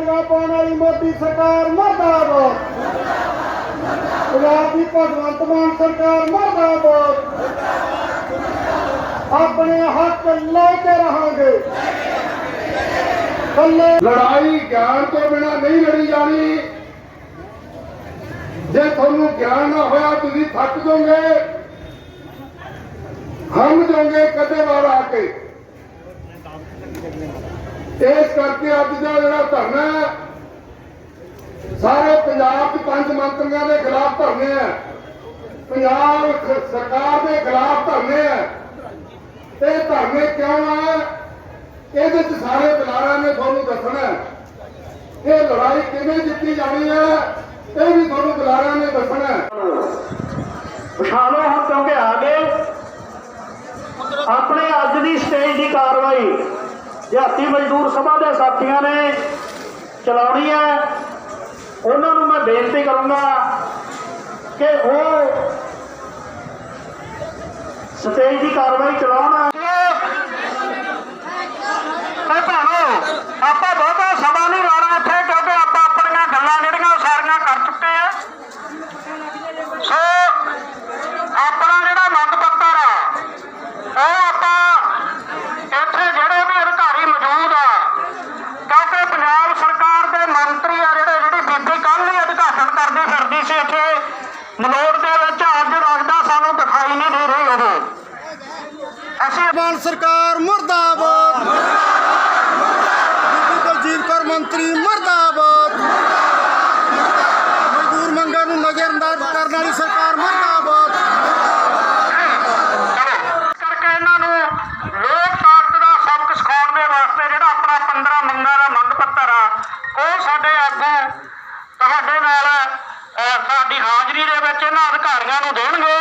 ਪਾਉਣ ਪਾਰਟੀ ਸਰਕਾਰ ਮਰਦਾਬਾਦ। ਪੰਜਾਬ ਦੀ ਭਗਵੰਤ ਮਾਨ ਸਰਕਾਰ ਮਰਦਾਬਾਦ। ਆਪਣੇ ਹੱਕ ਲੈ ਕੇ ਰਹਾਂਗੇ। ਕੱਲੇ ਲੜਾਈ ਗਿਆਨ ਤੋਂ ਬਿਨਾ ਨਹੀਂ ਲੜੀ ਜਾਣੀ। ਜੇ ਤੁਹਾਨੂੰ ਗਿਆਨ ਨਾ ਹੋਇਆ, ਤੁਸੀਂ ਥੱਕ ਜਾਓਗੇ। ਹਮ ਜਾਓਗੇ ਕਦੇ ਵਾਰ ਆ ਕੇ। ਕਰਕੇ ਅੱਜ ਦਾ ਜਿਹੜਾ ਧਰਨਾ ਹੈ, ਸਾਰੇ ਪੰਜਾਬ 'ਚ ਪੰਜ ਮੰਤਰੀਆਂ ਦੇ ਖਿਲਾਫ ਧਰਨੇ ਆ ਪੰਜਾਬ ਸਰਕਾਰ ਦੇ ਖਿਲਾਫ ਧਰਨੇ ਆ ਇਹ ਧਰਨੇ ਕਿਉਂ ਆ ਇਹਦੇ ਚ ਸਾਰੇ ਬੁਲਾਰਿਆਂ ਨੇ ਤੁਹਾਨੂੰ ਦੱਸਣਾ ਇਹ ਲੜਾਈ ਕਿਵੇਂ ਜਿੱਤੀ ਜਾਣੀ ਹੈ, ਇਹ ਵੀ ਤੁਹਾਨੂੰ ਬੁਲਾਰਿਆਂ ਨੇ ਦੱਸਣਾ ਹੈ। ਪਛਾਣੋ ਹੁਣ ਕਿਉਂਕਿ ਆ ਗਏ ਆਪਣੇ ਅੱਜ ਦੀ ਸਟੇਜ ਦੀ ਕਾਰਵਾਈ ਦਿਹਾਤੀ ਮਜ਼ਦੂਰ ਸਭਾ ਦੇ ਸਾਥੀਆਂ ਨੇ ਚਲਾਉਣੀ ਹੈ। ਉਹਨਾਂ ਨੂੰ ਮੈਂ ਬੇਨਤੀ ਕਰੂੰਗਾ ਕਿ ਉਹ ਸਟੇਜ ਦੀ ਕਾਰਵਾਈ ਚਲਾਉਣ ਤੇ ਭੈਣੋ ਆਪਾਂ ਬਹੁਤਾ ਸਮਾਂ ਨਹੀਂ ਲਾਉਣਾ ਇੱਥੇ ਕਿਉਂਕਿ ਆਪਾਂ ਆਪਣੀਆਂ ਗੱਲਾਂ ਜਿਹੜੀਆਂ ਉਹ ਸਾਰੀਆਂ ਕਰ ਚੁੱਕੇ ਆ ਸੋ ਆਪਣਾ ਜਿਹੜਾ ਮੰਗ ਪੱਤਰ ਆ ਉਹ ਆਪਾਂ ਇੱਥੇ ਜਿਹੜੇ ਵੀ ਅਧਿਕਾਰੀ ਮੌਜੂਦ ਆ ਕਿਉਂਕਿ ਪੰਜਾਬ ਸਰਕਾਰ ਦੇ ਮੰਤਰੀ ਆ ਜਿਹੜੇ ਜਿਹੜੀ ਬੀਬੀ ਕੱਲ ਹੀ ਉਦਘਾਟਨ ਕਰਦੀ ਫਿਰਦੀ ਸੀ ਇੱਥੇ ਮਲੋੜ ਦੇ ਵਿੱਚ ਅੱਜ ਲੱਗਦਾ ਸਾਨੂੰ ਦਿਖਾਈ ਨਹੀਂ ਦੇ ਰਹੀ ਉਹ ਅਸੀਂ ਮਾਨ ਸਰਕਾਰ ਮਰਦਾਬਾਦ। ਬੀਬੀ ਬਲਜੀਤ ਕੌਰ ਮੰਤਰੀ ਮਰਦਾਬਾਦ। ਮਜ਼ਦੂਰ ਮੰਗਾਂ ਨੂੰ ਨਜ਼ਰਅੰਦਾਜ਼ ਕਰਨ ਵਾਲੀ ਸਰਕਾਰ ਮਰਦਾਬਾਦ। ਕਰਕੇ ਇਹਨਾਂ ਨੂੰ ਲੋਕਤੰਤਰ ਦਾ ਸਬਕ ਸਿਖਾਉਣ ਦੇ ਵਾਸਤੇ ਜਿਹੜਾ ਆਪਣਾ 15 ਮੰਗਾਂ ਦਾ ਮੰਗ ਪੱਤਰ ਆ ਉਹ ਸਾਡੇ ਆਗੂ ਤੁਹਾਡੇ ਨਾਲ ਅਹ, ਸਾਡੀ ਹਾਜ਼ਰੀ ਦੇ ਵਿੱਚ ਇਹਨਾਂ ਅਧਿਕਾਰੀਆਂ ਨੂੰ ਦੇਣਗੇ।